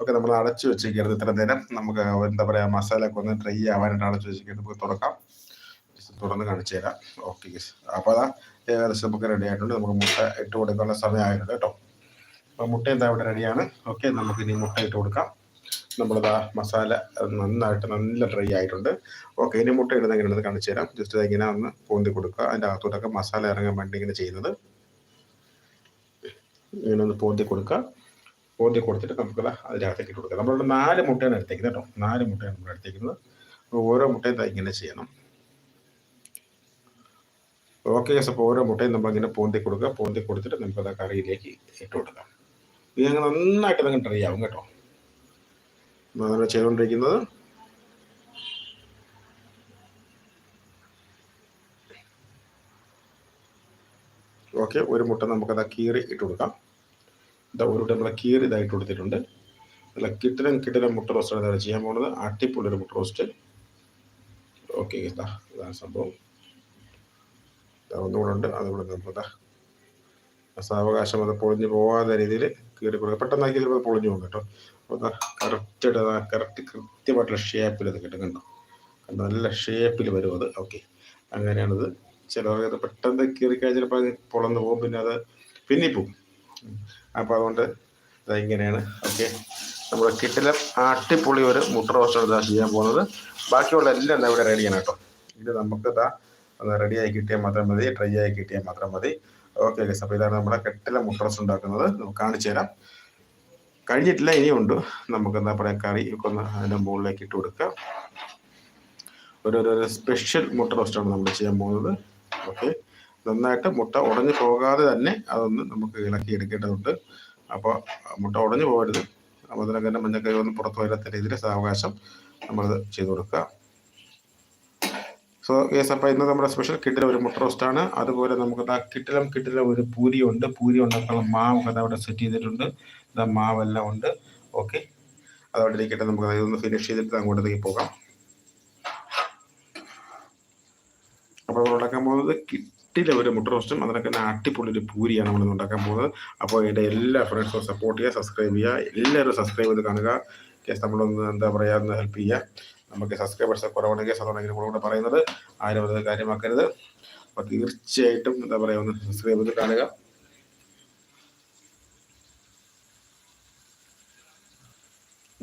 Okay നമ്മൾ അടച്ചു വെച്ചിരിക്കരുത് ഇത്ര നേരം. നമുക്ക് എന്താ പറയുക മസാല ഒക്കെ ഒന്ന് ഡ്രൈ ആവാനായിട്ട് അടച്ചു വെച്ചേക്കരുത് നമുക്ക് തുറക്കാം. തുറന്ന് കാണിച്ചു തരാം. ഓക്കെ അപ്പോൾ അതാ ഏകദേശം നമുക്ക് റെഡി ആയിട്ടുണ്ട്. നമുക്ക് മുട്ട ഇട്ട് കൊടുക്കാനുള്ള സമയമായിട്ടുണ്ട് കേട്ടോ. അപ്പോൾ മുട്ട എന്താ ഇവിടെ റെഡിയാണ് ഓക്കെ നമുക്ക് ഇനി മുട്ട ഇട്ട് കൊടുക്കാം. നമ്മളിതാ മസാല നന്നായിട്ട് നല്ല ഡ്രൈ ആയിട്ടുണ്ട്. ഓക്കെ ഇനി മുട്ട ഇടുന്ന എങ്ങനെയാണെന്ന് കാണിച്ചു തരാം. ജസ്റ്റ് ഇങ്ങനെ ഒന്ന് പൊന്തി കൊടുക്കുക. അതിന്റെ അകത്തോട്ടൊക്കെ മസാല ഇറങ്ങാൻ വേണ്ടി ഇങ്ങനെ ചെയ്യുന്നത്. ഇങ്ങനെ ഒന്ന് പൊന്തി കൊടുക്കുക. പൊന്തി കൊടുത്തിട്ട് നമുക്ക് അതിനകത്തേക്ക് ഇട്ട് കൊടുക്കാം. നമ്മളിവിടെ നാല് മുട്ടയാണ് എടുത്തേക്കുന്നത് കേട്ടോ. നാല് മുട്ടയാണ് നമ്മൾ എടുത്തേക്കുന്നത്. ഓരോ മുട്ടയും ഇങ്ങനെ ചെയ്യണം. ഓക്കെ അപ്പോൾ ഓരോ മുട്ടയും നമ്മൾ ഇങ്ങനെ പോന്തി കൊടുക്കുക. പോന്തി കൊടുത്തിട്ട് നമുക്കത് കറിയിലേക്ക് ഇട്ട് കൊടുക്കാം. ഇത് ഞങ്ങൾ നന്നായിട്ട് അതങ്ങ് ട്രൈ ആവും കേട്ടോ. നമ്മൾ ചെയ്തുകൊണ്ടിരിക്കുന്നത്. ഓക്കെ ഒരു മുട്ട നമുക്കത് കീറി ഇട്ട് കൊടുക്കാം. ഒരു നമ്മളെ കീറി ഇതായിട്ട് കൊടുത്തിട്ടുണ്ട്. നല്ല കിട്ടലും കിട്ടലും മുട്ട റോസ്റ്റാണ് ഇതാണ് ചെയ്യാൻ പോകുന്നത്. അട്ടിപ്പുള്ളൊരു മുട്ട റോസ്റ്റ് ഓക്കെ ഇതാ ഇതാണ് സംഭവം. ഒന്നുകൂടെ ഉണ്ട്. അതുകൂടെ നമുക്ക് സാവകാശം അത് പൊളിഞ്ഞു പോകാത്ത രീതിയിൽ കീറി കൊടുക്കുക പെട്ടെന്നാക്കി ചിലപ്പോൾ അത് പൊളിഞ്ഞു പോകും കേട്ടോ. അപ്പോൾ കറക്റ്റായിട്ട് കറക്റ്റ് കൃത്യമായിട്ടുള്ള ഷേപ്പിൽ അത് കിട്ടും കണ്ടോ? കണ്ടോ? നല്ല ഷേപ്പിൽ വരും അത്. ഓക്കെ അങ്ങനെയാണത്. ചിലവർക്ക് അത് പെട്ടെന്ന് കീറിക്കഴിഞ്ഞാൽ ചിലപ്പോൾ അത് പൊളന്ന് പോകും. പിന്നെ അത് പിന്നിപ്പോവും അപ്പോൾ അതുകൊണ്ട് ഇങ്ങനെയാണ്. ഓക്കെ. നമ്മൾ കിട്ടിലെ അട്ടിപ്പൊളി ഒരു മുട്ട റോസ്റ്റാണ് ഇതാ ചെയ്യാൻ പോകുന്നത്. ബാക്കിയുള്ള എല്ലാം ഇവിടെ റെഡി ചെയ്യണം കേട്ടോ. ഇത് നമുക്ക് ഇതാ ഒന്ന് റെഡിയായി കിട്ടിയാൽ മാത്രം മതി ഡ്രൈ ആയി കിട്ടിയാൽ മാത്രം മതി. ഓക്കെ ഗസ് അപ്പോൾ ഇതാണ് നമ്മുടെ കെട്ടിലെ മുട്ട റോസ്റ്റ് ഉണ്ടാക്കുന്നത്. കാണിച്ചു തരാം. കഴിഞ്ഞിട്ടില്ല ഇനിയുണ്ട് നമുക്ക് എന്താ പറയുക കറി ഒക്കെ ഒന്ന് അതിന്റെ മുകളിലേക്ക് ഇട്ട് കൊടുക്കുക ഒരു ഒരു സ്പെഷ്യൽ മുട്ട റോസ്റ്റാണ് നമ്മൾ ചെയ്യാൻ പോകുന്നത്. ഓക്കെ. നന്നായിട്ട് മുട്ട ഉടഞ്ഞു പോകാതെ തന്നെ അതൊന്ന് നമുക്ക് ഇളക്കി എടുക്കേണ്ടതുണ്ട്. അപ്പോൾ മുട്ട ഉടഞ്ഞു പോകരുത്. തന്നെ മഞ്ഞക്കറി ഒന്നും പുറത്തു വരാത്ത രീതിയിൽ സാവകാശം നമ്മളത് ചെയ്തു കൊടുക്കുക. സോ യെസ് അപ്പോൾ ഇന്ന് നമ്മുടെ സ്പെഷ്യൽ കിട്ടിലെ ഒരു മുട്ട റോസ്റ്റാണ് അതുപോലെ നമുക്ക് ആ കിട്ടിലും കിട്ടിലെ ഒരു പൂരി ഉണ്ട്. പൂരി ഉണ്ടാക്കാനുള്ള മാവ് അത് അവിടെ സെറ്റ് ചെയ്തിട്ടുണ്ട്. ഇതാ മാവെല്ലാം ഉണ്ട്. ഓക്കെ അതവിടെ ഇരിക്കട്ടെ. നമുക്ക് അതൊന്ന് ഫിനിഷ് ചെയ്തിട്ട് അങ്ങോട്ടേക്ക് പോകാം. അപ്പോൾ ഉണ്ടാക്കാൻ പോകുന്നത് കിട്ടിലെ ഒരു മുട്ട റോസ്റ്റും അതിനൊക്കെ തന്നെ അട്ടിപ്പൊളി ഒരു പൂരിയാണ് നമ്മൾ ഉണ്ടാക്കാൻ പോകുന്നത്. അപ്പോൾ എന്റെ എല്ലാ ഫ്രണ്ട്സും സപ്പോർട്ട് ചെയ്യുക സബ്സ്ക്രൈബ് ചെയ്യുക. എല്ലാവരും സബ്സ്ക്രൈബ് ചെയ്ത് കാണുക. കേസ് നമ്മളൊന്ന് എന്താ പറയുക ഒന്ന് ഹെൽപ്പ് ചെയ്യുക. നമുക്ക് സബ്സ്ക്രൈബേഴ്സ് കുറവാണെങ്കിൽ അതുകൊണ്ടെങ്കിൽ കൂടെ പറയുന്നത് ആരും അത് കാര്യമാക്കരുത്. അപ്പോൾ തീർച്ചയായിട്ടും എന്താ പറയുക ഒന്ന് സബ്സ്ക്രൈബ് ചെയ്ത് കാണുക.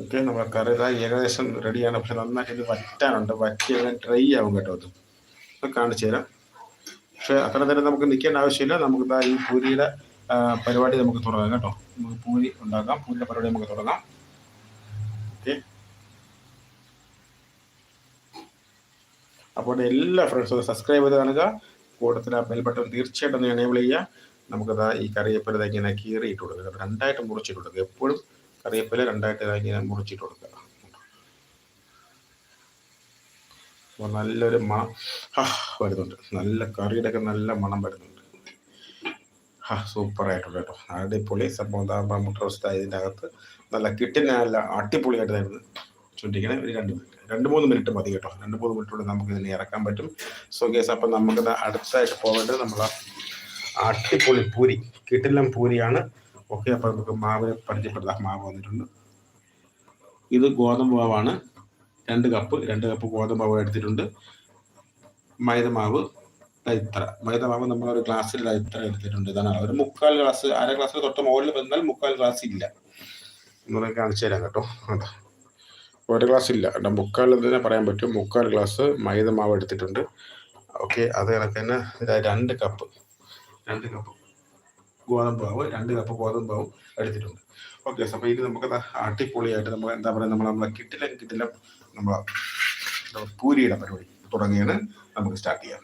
ഓക്കെ നമ്മൾ കറി ഏകദേശം റെഡിയാണ് പക്ഷെ നന്നായിട്ട് ഇത് വറ്റാനുണ്ട്. വറ്റി ട്രൈ ആവും കേട്ടോ അത്. കാണിച്ചു തരാം. പക്ഷെ അത്ര നേരം നമുക്ക് നിൽക്കേണ്ട ആവശ്യമില്ല. നമുക്ക് ഈ പൂരിയുടെ പരിപാടി നമുക്ക് തുടങ്ങാം കേട്ടോ. നമുക്ക് പൂരി ഉണ്ടാക്കാം. പൂരിയുടെ പരിപാടി നമുക്ക് തുടങ്ങാം. ഓക്കെ. അപ്പോൾ എല്ലാ ഫ്രണ്ട്സും സബ്സ്ക്രൈബ് ചെയ്ത് കാണുക. കൂട്ടത്തിൽ ആ ബെൽ ബട്ടൺ തീർച്ചയായിട്ടും ഒന്ന് എനേബിൾ ചെയ്യുക. നമുക്കത് ഈ കറിവേപ്പില ഇങ്ങനെ കീറിയിട്ട് കൊടുക്കുക. രണ്ടായിട്ട് മുറിച്ചിട്ട് കൊടുക്കുക. എപ്പോഴും കറിവേപ്പില രണ്ടായിട്ട് ഇങ്ങനെ മുറിച്ചിട്ട് കൊടുക്കുക. അപ്പോൾ നല്ലൊരു മണം. വരുന്നുണ്ട്. നല്ല കറിയുടെ ഒക്കെ നല്ല മണം വരുന്നുണ്ട്. ഹാ സൂപ്പർ ആയിട്ടുണ്ട് കേട്ടോ. അടിപൊളി സംഭവം. താമ്പ മുട്ട റോസ്റ്റ് ഇതിന്റെ അകത്ത്. നല്ല കിട്ടിന് നല്ല അടിപൊളിയായിട്ടായിരുന്നു. ചുണ്ടിക്കണേ ഒരു രണ്ട് മിനിറ്റ് രണ്ട് മൂന്ന് മിനിറ്റ് മതി കേട്ടോ. രണ്ട് മൂന്ന് മിനിറ്റ് കൊണ്ട് നമുക്ക് ഇതിനെ ഇറക്കാൻ പറ്റും. സോ ഗേസ് അപ്പം നമുക്ക് അടുത്തായിട്ട് പോകേണ്ടത് നമ്മൾ അടിപൊളി പൂരി കിട്ടില്ലം പൂരിയാണ്. ഓക്കെ അപ്പം നമുക്ക് മാവിനെ പരിചയപ്പെടുത്താം. മാവ് വന്നിട്ടുണ്ട്. ഇത് ഗോതമ്പ് മാവാണ്. രണ്ട് കപ്പ് രണ്ട് കപ്പ് ഗോതമ്പ് മാവ് എടുത്തിട്ടുണ്ട്. മൈദമാവ് ഇത്ര മൈദമാവ് നമ്മൾ ഒരു ഗ്ലാസ്സിൽ ഇത്ര എടുത്തിട്ടുണ്ട്. ഇതാണ്. ഒരു മുക്കാൽ ഗ്ലാസ് അര ഗ്ലാസ്സിൽ തൊട്ട് മുകളിൽ വന്നാൽ മുക്കാൽ ഗ്ലാസ് ഇല്ല. എന്നുള്ള കാണിച്ചു തരാം കേട്ടോ. അതെ. ഒരു ഗ്ലാസ് ഇല്ല. കേട്ടോ മുക്കാൽ തന്നെ പറയാൻ പറ്റും. മുക്കാൽ ഗ്ലാസ് മൈദമാവ് എടുത്തിട്ടുണ്ട്. ഓക്കെ അത് കണക്ക് തന്നെ രണ്ട് കപ്പ്. രണ്ട് കപ്പ് ഗോതമ്പ് മാവ് രണ്ട് കപ്പ് ഗോതമ്പ് മാവും എടുത്തിട്ടുണ്ട്. ഓക്കെ അപ്പോൾ ഇനി നമുക്ക് അടിപൊളിയായിട്ട് നമ്മൾ എന്താ പറയുക നമ്മൾ നമ്മളെ കിട്ടില്ല കിട്ടില്ല. നമ്മളെ പൂരിയുടെ പരിപാടി തുടങ്ങിയത് നമുക്ക് സ്റ്റാർട്ട് ചെയ്യാം.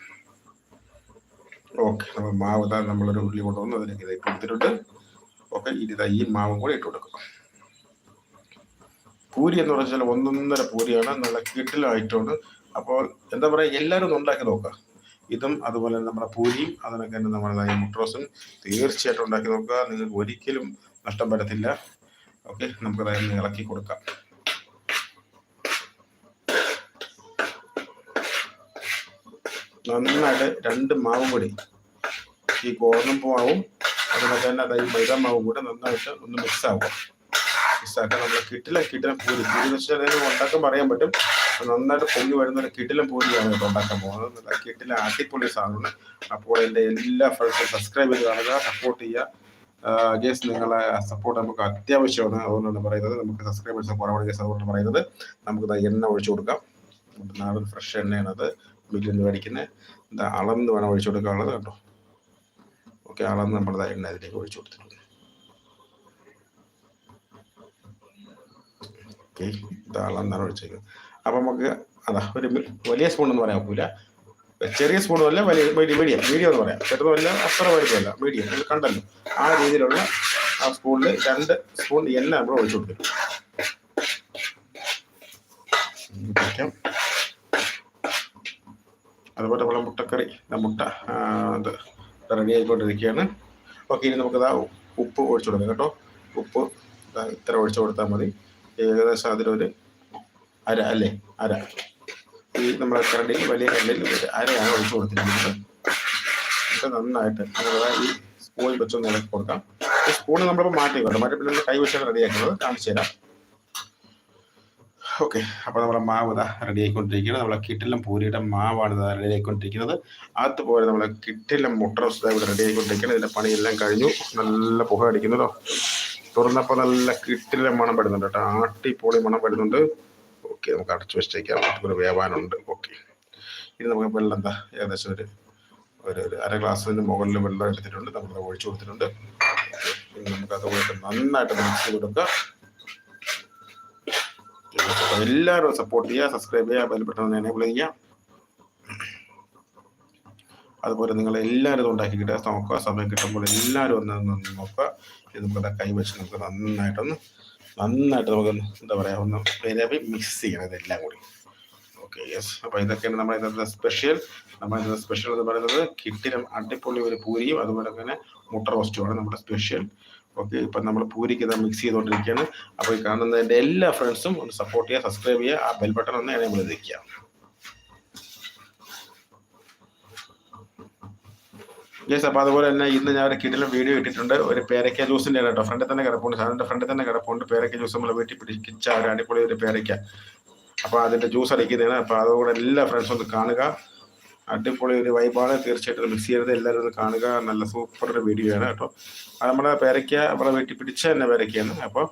ഓക്കെ നമ്മൾ മാവ് ഇതാ നമ്മളൊരു ഉള്ളി കൊണ്ടുവന്ന് അതിലേക്ക് ഇതായി കൊടുത്തിട്ടുണ്ട്. ഓക്കെ ഇനി ഇതാ ഈ മാവും കൂടി ഇട്ട് കൊടുക്കണം. പൂരി എന്ന് പറഞ്ഞാൽ ഒന്നൊന്നര പൂരിയാണ് നല്ല കിട്ടിലായിട്ടുണ്ട്. അപ്പോൾ എന്താ പറയുക എല്ലാവരും ഉണ്ടാക്കി നോക്കുക. ഇതും അതുപോലെ നമ്മുടെ പൂരിയും അതിനൊക്കെ തന്നെ നമ്മുടെ മുട്രോസും തീർച്ചയായിട്ടും ഉണ്ടാക്കി നോക്കുക. നിങ്ങൾക്ക് ഒരിക്കലും നഷ്ടം വരത്തില്ല. ഓക്കെ നമുക്ക് അതായത് ഇളക്കി കൊടുക്കാം. നന്നായിട്ട് രണ്ട് മാവും കൂടി. ഈ ഗോതമ്പ് മാവും അതുപോലെ തന്നെ അതായത് മൈദ മാവും കൂടെ നന്നായിട്ട് ഒന്ന് മിക്സ് ആവും മിസ്സാക്കാൻ നമ്മളെ കിട്ടിലെ കിട്ടില്ല പൂരി. പൂരി എന്ന് വെച്ചാൽ അതിന് ഉണ്ടാക്കാൻ പറയാൻ പറ്റും. നന്നായിട്ട് പൊങ്ങി വരുന്ന ഒരു കിട്ടിലും പൂരിയാണ് ഇപ്പോൾ ഉണ്ടാക്കാൻ പോകുന്നത്. നല്ല ആട്ടിപ്പൊളി അടിപൊളി സാധനം അപ്പോൾ എന്റെ എല്ലാ ഫ്രണ്ട്സും സബ്സ്ക്രൈബ് ചെയ്ത് കാണുക സപ്പോർട്ട് ചെയ്യുക. ഗേസ് നിങ്ങളെ സപ്പോർട്ട് നമുക്ക് അത്യാവശ്യമാണ് അതുകൊണ്ടാണ് പറയുന്നത്. നമുക്ക് സബ്സ്ക്രൈബേഴ്സ് കുറവാണ് ഗേസ് അതുകൊണ്ടാണ് പറയുന്നത്. നമുക്ക് എണ്ണ ഒഴിച്ചു കൊടുക്കാം. നാടൻ ഫ്രഷ് എണ്ണയാണ് വീട്ടിൽ നിന്ന് മേടിക്കുന്നത് അളന്ന് വേണം ഒഴിച്ചു കൊടുക്കാനുള്ളത് കേട്ടോ ഓക്കെ അളന്ന് നമ്മൾ എണ്ണ അതിലേക്ക് ഒഴിച്ചു കൊടുത്തിട്ടുണ്ട്. ഓക്കെ ഇത് അളന്നാണ് ഒഴിച്ചേക്കുന്നത്. അപ്പം നമുക്ക് അതാ ഒരു വലിയ സ്പൂൺ എന്ന് പറയാൻ ഒക്കില്ല. ചെറിയ സ്പൂണും അല്ല വലിയ മീഡിയം മീഡിയം. മീഡിയം എന്ന് പറയാം. ചെറുതുമല്ല അത്ര വലുതല്ല മീഡിയം. നിങ്ങൾ കണ്ടല്ലോ. ആ രീതിയിലുള്ള ആ സ്പൂണിൽ രണ്ട് സ്പൂൺ എണ്ണ നമ്മൾ ഒഴിച്ചു കൊടുക്കും അതുപോലെ നമ്മളെ മുട്ടക്കറി ആ മുട്ട ആ, അത് റെഡി ആയിക്കൊണ്ടിരിക്കുകയാണ്. ഓക്കെ ഇനി നമുക്ക് ഇതാ ഉപ്പ് ഒഴിച്ചു കൊടുക്കാം കേട്ടോ. ഉപ്പ് ഇത്ര ഒഴിച്ചു കൊടുത്താൽ മതി. ഏകദേശം അതിലൊരു അര അല്ലേ? അര. ഈ നമ്മളെ കരണ്ടിൽ വലിയ കരണ്ടിൽ ഒരു അരയാണ് ഒഴിച്ചു കൊടുത്തിരിക്കുന്നത്. ഇത് നന്നായിട്ട് നമ്മൾ ഈ സ്പൂൺ വെച്ചൊന്ന് ഇളക്കി കൊടുക്കാം. സ്പൂൺ നമ്മളിപ്പോൾ മാറ്റി കൊടുക്കാം മാറ്റി പിന്നെ കൈ വെച്ചാണ് റെഡിയാക്കുന്നത് കാണിച്ചു തരാം. ഓക്കെ. അപ്പോൾ നമ്മുടെ മാവ് ഇതാ റെഡി ആയിക്കൊണ്ടിരിക്കുന്നത് നമ്മളെ കിട്ടിലും പൂരിയുടെ മാവാണ് ഇതാ റെഡി ആയിക്കൊണ്ടിരിക്കുന്നത് അതുപോലെ നമ്മളെ കിട്ടിലും മുട്ട റോസ്റ്റ് ഇവിടെ റെഡി ആയിക്കൊണ്ടിരിക്കുന്നത് ഇതിന്റെ പണിയെല്ലാം കഴിഞ്ഞു. നല്ല പുക അടിക്കുന്നതോ തുറന്നപ്പോൾ നല്ല കിട്ടിലും മണം പെടുന്നുണ്ട് കേട്ടോ. ആട്ടിപ്പൊളി മണം പെടുന്നുണ്ട് ഓക്കെ നമുക്ക് അടച്ചു വെച്ചേക്കാം. ഒരു വേവാനുണ്ട്. ഓക്കെ. ഇനി നമുക്ക് വെള്ളം എന്താ ഏകദേശം ഒരു ഒരു ഒരു അര ഗ്ലാസ്സിന് മുകളിൽ വെള്ളം എടുത്തിട്ടുണ്ട്. നമ്മൾ ഒഴിച്ചു കൊടുത്തിട്ടുണ്ട്. ഇനി നമുക്ക് അതുപോലെ നന്നായിട്ട് മിക്സ് കൊടുക്കുക എല്ലാവരും സപ്പോർട്ട് ചെയ്യുക സബ്സ്ക്രൈബ് ചെയ്യുക ബെൽ ബട്ടൺ എനേബിൾ ചെയ്യുക. അതുപോലെ നിങ്ങൾ എല്ലാവരും ഉണ്ടാക്കി കിട്ടുക നോക്കുക സമയം കിട്ടുമ്പോൾ എല്ലാവരും ഒന്ന് നോക്കുക. ഇത് നമുക്ക് കൈ വെച്ച് നമുക്ക് നന്നായിട്ടൊന്ന് നന്നായിട്ട് നമുക്ക് എന്താ പറയുക ഒന്ന് വേറെ മിക്സ് ചെയ്യണം ഇതെല്ലാം കൂടി. ഓക്കെ യെസ് അപ്പോൾ ഇതൊക്കെയാണ് നമ്മുടെ ഇന്നത്തെ സ്പെഷ്യൽ നമ്മുടെ ഇന്നത്തെ സ്പെഷ്യൽ എന്ന് പറയുന്നത് കിട്ടിലും അടിപൊളി ഒരു പൂരിയും അതുപോലെ തന്നെ മുട്ട റോസ്റ്റുമാണ് നമ്മുടെ സ്പെഷ്യൽ ഓക്കെ ഇപ്പം നമ്മൾ പൂരിക്കുന്ന മിക്സ് ചെയ്തുകൊണ്ടിരിക്കുകയാണ്. അപ്പോൾ ഈ കാണുന്നതിന്റെ എല്ലാ ഫ്രണ്ട്സും ഒന്ന് സപ്പോർട്ട് ചെയ്യുക സബ്സ്ക്രൈബ് ചെയ്യുക ആ ബെൽ ബട്ടൺ ഒന്ന് എനേബിൾ ചെയ്തിരിക്കുക യെസ് അപ്പോൾ അതുപോലെ തന്നെ ഇന്ന് ഞാൻ ഒരു കിടിലം വീഡിയോ ഇട്ടിട്ടുണ്ട്. ഒരു പേരയ്ക്ക ജ്യൂസിന്റെ കേട്ടോ. ഫ്രണ്ടിൽ തന്നെ കിടപ്പുണ്ട്. സാറിന്റെ ഫ്രണ്ടിൽ തന്നെ കിടപ്പുണ്ട്. പേരയ്ക്ക ജ്യൂസ് നമ്മൾ വീട്ടിൽ പിടിച്ച ഒരു അടിപൊളി ഒരു പേരയ്ക്ക. അപ്പോൾ അതിന്റെ ജ്യൂസ് അടിക്കുന്നതാണ്. അപ്പോൾ അതുകൂടെ എല്ലാ ഫ്രണ്ട്സും ഒന്ന് കാണുക. അടിപൊളി ഒരു വൈബാണ് തീർച്ചയായിട്ടും മിക്സ് ചെയ്യരുത്. എല്ലാവരും ഒന്ന് കാണുക. നല്ല സൂപ്പർ ഒരു വീഡിയോ ആണ് കേട്ടോ. അത് നമ്മളെ പേരയ്ക്ക നമ്മളെ വെട്ടി പിടിച്ച തന്നെ പേരയ്ക്കയാണ്. അപ്പോൾ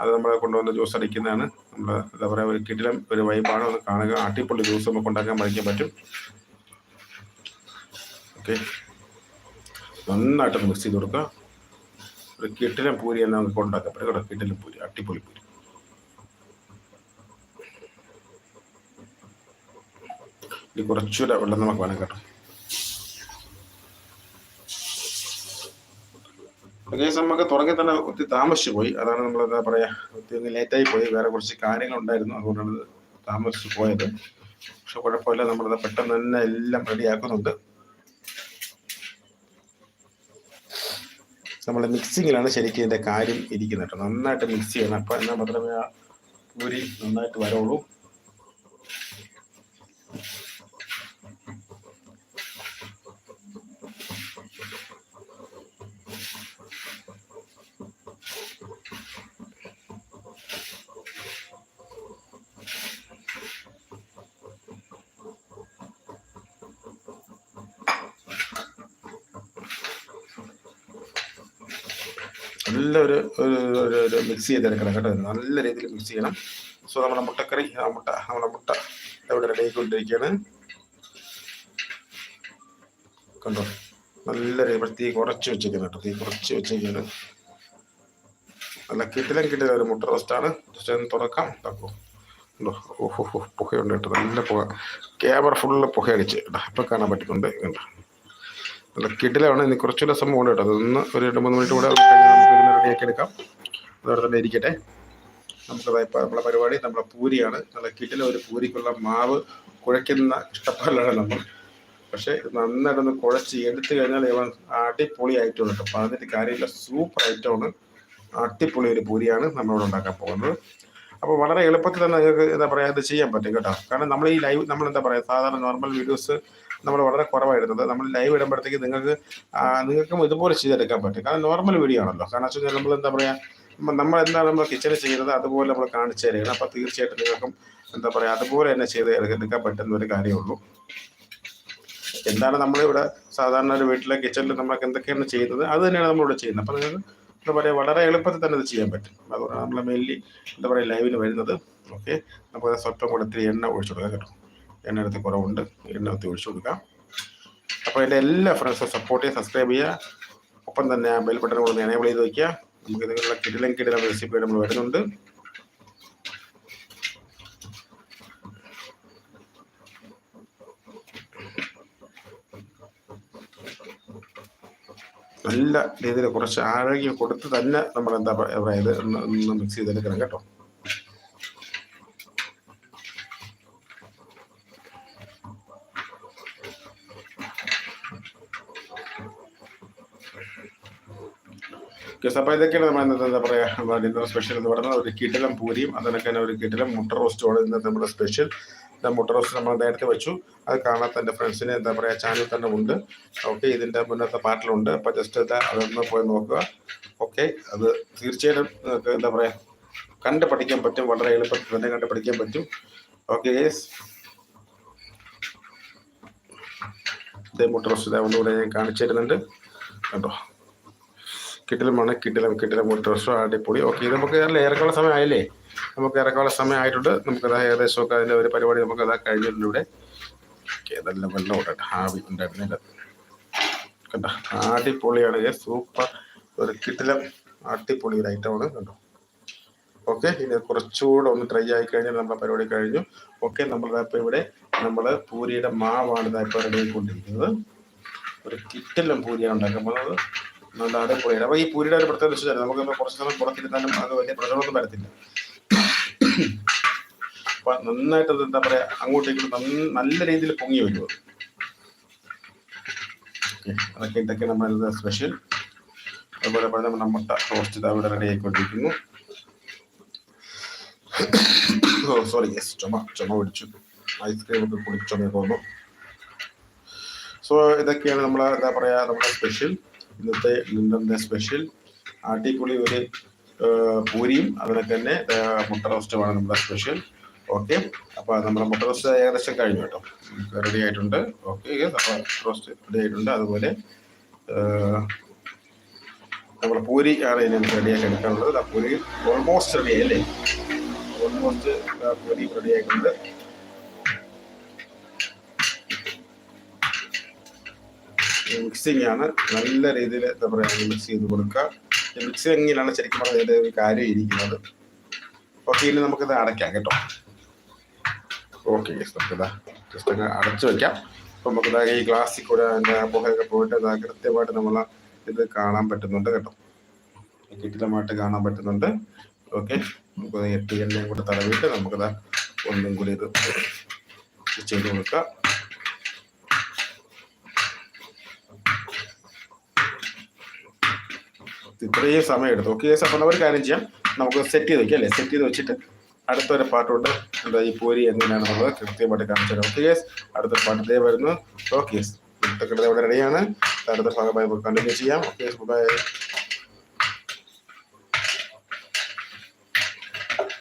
അത് നമ്മളെ കൊണ്ടുവന്ന് ജ്യൂസ് അടിക്കുന്നതാണ്. നമ്മൾ എന്താ പറയുക ഒരു കിടിലം ഒരു വൈബാണ് ഒന്ന് കാണുക. അടിപൊളി ജ്യൂസ് നമുക്ക് ഉണ്ടാക്കാൻ പഠിക്കാൻ പറ്റും. ഓക്കെ നന്നായിട്ട് മിക്സ് ചെയ്ത് കൊടുക്കുക. ഒരു കിട്ടിലും പൂരി എന്നാൽ നമുക്ക് ഉണ്ടാക്കാൻ പറ്റും കേട്ടോ കിട്ടിലും പൂരി. അടിപൊളി പൂരി. ഇനി കുറച്ചുകൂടെ വെള്ളം നമുക്ക് വേണം കേട്ടോ. കേസ് നമുക്ക് തുടങ്ങി തന്നെ ഒത്തിരി താമസിച്ചു പോയി. അതാണ് നമ്മൾ എന്താ പറയാ ഒത്തിരി ലേറ്റായി പോയി. വേറെ കുറച്ച് കാര്യങ്ങൾ ഉണ്ടായിരുന്നു അതുകൊണ്ടാണ് താമസിച്ചു പോയത്. പക്ഷെ കുഴപ്പമില്ല. നമ്മളത് പെട്ടെന്ന് തന്നെ എല്ലാം റെഡിയാക്കുന്നുണ്ട് നമ്മൾ മിക്സിങ്ങിലാണ് ശരിക്കും ഇതിന്റെ കാര്യം ഇരിക്കുന്നത് നന്നായിട്ട് മിക്സ് ചെയ്യണം. അപ്പം എന്നാൽ മാത്രമേ ആ പൂരി നന്നായിട്ട് വരുള്ളൂ നല്ല ഒരു ഒരു മിക്സ് ചെയ്തെടുക്കണം കേട്ടോ. നല്ല രീതിയിൽ മിക്സ് ചെയ്യണം. സോ നമ്മുടെ മുട്ടക്കറി മുട്ട നമ്മുടെ മുട്ട ഇവിടെ റെഡി ആയിക്കൊണ്ടിരിക്കുകയാണ്. കണ്ടോ? നല്ല രീതി തീ കുറച്ച് വെച്ചേക്കുന്നു കേട്ടോ. തീ കുറച്ച് വെച്ചേക്കാണ് നല്ല കിട്ടിലും കിട്ടില്ല ഒരു മുട്ട റോസ്റ്റാണ് ജസ്റ്റ് ഒന്ന് തുറക്കാം. തക്കോ ഉണ്ടോ ഓഹോ പുകയുണ്ട് കേട്ടോ. നല്ല പുക. ക്യാമറ ഫുള്ള് പുകയടിച്ച് കേട്ടോ. ഇപ്പം കാണാൻ പറ്റുന്നുണ്ട് കണ്ടോ? നല്ല കിടിലാണ് ഇനി കുറച്ചുകൂടെ സംഭവം ഉണ്ട് കേട്ടോ. അതൊന്ന് ഒരു രണ്ട് മൂന്ന് മിനിറ്റ് കൂടെ എടുക്കാം. അതോടെ തന്നെ ഇരിക്കട്ടെ. നമ്മുടെ നമ്മളെ പരിപാടി നമ്മളെ പൂരിയാണ്. നല്ല കിട്ടിലെ ഒരു പൂരിക്കുള്ള മാവ് കുഴയ്ക്കുന്ന ഇഷ്ടപ്പാടാണ് നമ്മൾ. പക്ഷേ നന്നായിട്ടൊന്ന് കുഴച്ച് എടുത്തു കഴിഞ്ഞാൽ ഇവൻ അടിപൊളി ഐറ്റമാണ് കേട്ടോ അതിന്റെ കാര്യമില്ല. സൂപ്പർ ഐറ്റമാണ് അടിപൊളി ഒരു പൂരിയാണ് നമ്മളിവിടെ ഉണ്ടാക്കാൻ പോകുന്നത്. അപ്പോൾ വളരെ എളുപ്പത്തിൽ തന്നെ നിങ്ങൾക്ക് എന്താ പറയുക ഇത് ചെയ്യാൻ പറ്റും കേട്ടോ. കാരണം നമ്മൾ ഈ ലൈവ് നമ്മൾ എന്താ പറയുക സാധാരണ നോർമൽ വീഡിയോസ് നമ്മൾ വളരെ കുറവായിരുന്നത്. നമ്മൾ ലൈവ് ഇടുമ്പോഴത്തേക്ക് നിങ്ങൾക്ക് നിങ്ങൾക്കും ഇതുപോലെ ചെയ്തെടുക്കാൻ പറ്റും. കാരണം നോർമൽ വീഡിയോ ആണല്ലോ. കാരണം വെച്ച് നമ്മൾ എന്താ പറയുക നമ്മൾ എന്താ നമ്മൾ കിച്ചണിൽ ചെയ്യുന്നത് അതുപോലെ നമ്മൾ കാണിച്ചു തരികയാണ്. അപ്പോൾ തീർച്ചയായിട്ടും നിങ്ങൾക്കും എന്താ പറയുക അതുപോലെ തന്നെ ചെയ്ത് എടുക്കാൻ പറ്റുന്ന ഒരു കാര്യമുള്ളൂ എന്താണ് നമ്മളിവിടെ സാധാരണ ഒരു വീട്ടിലെ കിച്ചണിൽ നമ്മളൊക്കെ എന്തൊക്കെയാണ് ചെയ്യുന്നത്? അത് തന്നെയാണ് നമ്മളിവിടെ ചെയ്യുന്നത്. അപ്പോൾ നിങ്ങൾക്ക് എന്താ പറയുക വളരെ എളുപ്പത്തിൽ തന്നെ ഇത് ചെയ്യാൻ പറ്റും. അതുകൊണ്ടാണ് നമ്മൾ മെയിൻലി എന്താ പറയുക ലൈവിന് വരുന്നത്. ഓക്കെ നമുക്ക് സ്വല്പം കൂടെ ഇത്തിരി എണ്ണ ഒഴിച്ചു കൊടുക്കാം കേട്ടോ. എണ്ണ എടുത്ത് കുറവുണ്ട്. എണ്ണ ഒത്തി ഒഴിച്ചു കൊടുക്കാം. അപ്പോൾ എന്റെ എല്ലാ ഫ്രണ്ട്സും സപ്പോർട്ട് ചെയ്യുക സബ്സ്ക്രൈബ് ചെയ്യുക. ഒപ്പം തന്നെ ബെൽ ബട്ടൺ കൂടെ എനേബിൾ ചെയ്ത് വയ്ക്കുക നമുക്ക് ഇതിനുള്ള കിടിലം കിടിലം റെസിപ്പി നമ്മൾ വരുന്നുണ്ട്. നല്ല രീതിയിൽ കുറച്ച് ആരോഗ്യം കൊടുത്ത് തന്നെ നമ്മൾ എന്താ പറയുക മിക്സ് ചെയ്തെടുക്കണം കേട്ടോ. അപ്പോൾ ഇതൊക്കെയാണ് നമ്മൾ ഇന്നത്തെ എന്താ പറയുക ഡിന്നർ സ്പെഷ്യൽ എന്ന് പറയുന്നത്. ഒരു കിടിലം പൂരിയും അതിനൊക്കെ തന്നെ ഒരു കിടിലം മുട്ട റോസ്റ്റുമാണ് ഇന്നത്തെ നമ്മുടെ സ്പെഷ്യൽ മുട്ട റോസ്റ്റ് നമ്മൾ നേരത്തെ വെച്ചു. അത് കാണാത്ത എന്റെ ഫ്രണ്ട്സിന് എന്താ പറയുക ചാനൽ തന്നെ ഉണ്ട്. ഓക്കെ ഇതിന്റെ മുന്നത്തെ പാട്ടിലുണ്ട് അപ്പോൾ ജസ്റ്റ് ഇത് അതൊന്ന് പോയി നോക്കുക. ഓക്കെ അത് തീർച്ചയായിട്ടും നിങ്ങൾക്ക് എന്താ പറയുക കണ്ട് പഠിക്കാൻ പറ്റും. വളരെ എളുപ്പത്തിൽ തന്നെ കണ്ട് പഠിക്കാൻ പറ്റും. ഓക്കെ ഇതേ മുട്ട റോസ്റ്റ് ഇതാ ഒന്നുകൂടെ ഞാൻ കാണിച്ചു തരുന്നുണ്ട്. കേട്ടോ കിട്ടിലുമാണ് കിട്ടിലും കിട്ടിലും ഒരു ഡ്രസ്സും അടിപൊളി ഓക്കെ നമുക്ക് ഏറെക്കുള്ള സമയമായില്ലേ നമുക്ക് ഇറക്കാനുള്ള സമയമായിട്ടുണ്ട് നമുക്കത് ഏകദേശമൊക്കെ അതിന്റെ ഒരു പരിപാടി നമുക്ക് അതാ കഴിഞ്ഞിട്ടുണ്ട്. ഇവിടെ ഓക്കെ അതെല്ലാം വെള്ളം വിടട്ടെ ആവി ഉണ്ടായിരുന്നില്ല കണ്ട? അടിപൊളിയാണ്. സൂപ്പർ ഒരു കിട്ടിലം അടിപൊളി ഒരു ഐറ്റമാണ് കണ്ടോ? ഓക്കെ ഇനി കുറച്ചുകൂടെ ഒന്ന് ട്രൈ ആയി കഴിഞ്ഞാൽ നമ്മുടെ പരിപാടി കഴിഞ്ഞു. ഓക്കെ നമ്മൾ ഇപ്പോൾ ഇവിടെ നമ്മൾ പൂരിയുടെ മാവാണ് ഇപ്പോൾ റെഡി ആയിക്കൊണ്ടിരിക്കുന്നത്. ഒരു കിറ്റെല്ലാം പൂരിയാണ് ഉണ്ടാക്കാൻ പോകുന്നത്. നല്ല അടിപൊളിയാണ് അപ്പൊ ഈ പൂരിയുടെ ഒരു പ്രത്യേകത വെച്ചാൽ നമുക്ക് കുറച്ച് സമയം പുറത്തിരുത്താനും അത് വലിയ പ്രശ്നമൊന്നും വരത്തില്ല. അപ്പൊ നന്നായിട്ട് അത് എന്താ പറയാ അങ്ങോട്ടേക്ക് നല്ല രീതിയിൽ പൊങ്ങി വരും അത്. Okay, അതൊക്കെ ഇതൊക്കെ നമ്മൾ സ്പെഷ്യൽ അതുപോലെ പറഞ്ഞ നമ്മുടെ മുട്ട റോസ്റ്റ് ഇതാ ഇവിടെ റെഡി ആയിക്കൊണ്ടിരിക്കുന്നു. സോറി യെസ് ചുമ ചുമ പിടിച്ചു. ഐസ്ക്രീം ഒക്കെ കുടിച്ചു ചുമയൊക്കെ വന്നു. സോ ഇതൊക്കെയാണ് നമ്മൾ എന്താ പറയാ നമ്മുടെ സ്പെഷ്യൽ ഇന്നത്തെ ഇന്നത്തെ സ്പെഷ്യൽ ആട്ടിപ്പൊളി ഒരു പൂരിയും അതുപോലെ തന്നെ മുട്ട റോസ്റ്റുമാണ് നമ്മുടെ സ്പെഷ്യൽ. ഓക്കെ? അപ്പോൾ നമ്മുടെ മുട്ട റോസ്റ്റ് ഏകദേശം കഴിഞ്ഞു കേട്ടോ. റെഡി ആയിട്ടുണ്ട്. ഓക്കെ റോസ്റ്റ് റെഡി ആയിട്ടുണ്ട്. അതുപോലെ നമ്മുടെ പൂരി ആണ് ഇനി റെഡി ആക്കി എടുക്കാനുള്ളത്. പൂരി ഓൾമോസ്റ്റ് റെഡി ആയി അല്ലേ? ഓൾമോസ്റ്റ് പൂരി റെഡി ആയിട്ടുണ്ട്. മിക്സിംഗ് ആണ് നല്ല രീതിയിൽ എന്താ പറയുക മിക്സ് ചെയ്ത് കൊടുക്കുക. മിക്സിങ്ങിലാണ് ശരിക്കും പറഞ്ഞതിന്റെ ഒരു കാര്യം ഇരിക്കുന്നത്. ഓക്കെ ഇനി നമുക്കിത് അടയ്ക്കാം കേട്ടോ. ഓക്കെ നമുക്കിതാ ജസ്റ്റ് അങ്ങ് അടച്ചു വയ്ക്കാം അപ്പം നമുക്കിതാ ഈ ഗ്ലാസ്സിൽ കൂടെ അതിന്റെ പുകയൊക്കെ പോയിട്ട് ഇതാ കൃത്യമായിട്ട് നമ്മൾ ഇത് കാണാൻ പറ്റുന്നുണ്ട് കേട്ടോ. കിട്ടിലമായിട്ട് കാണാൻ പറ്റുന്നുണ്ട്. ഓക്കെ നമുക്ക് എട്ട് എണ്ണയും കൂടെ തടവിട്ട് നമുക്കിതാ ഒന്നും കൂടി ഇത് ചെയ്ത് കൊടുക്കാം. ഇത്രയും സമയം എടുത്തു ഓക്കെ അപ്പം ഒരു കാര്യം ചെയ്യാം. നമുക്ക് സെറ്റ് ചെയ്ത് വെക്കാം അല്ലേ? സെറ്റ് ചെയ്ത് വെച്ചിട്ട് അടുത്തൊരു പാട്ടുണ്ട്. എന്താ ഈ പൂരി എങ്ങനെയാണ് നമ്മൾ കൃത്യമായിട്ട് കാണിച്ചു തരാം. ഓക്കെ യെസ് അടുത്ത പാട്ട് ഇതേ വരുന്നു. ഓക്കെ യെസ് ഇവിടെ റെഡിയാണ് അടുത്ത ഭാഗമായി കണ്ടിന്യൂ ചെയ്യാം. Okay bye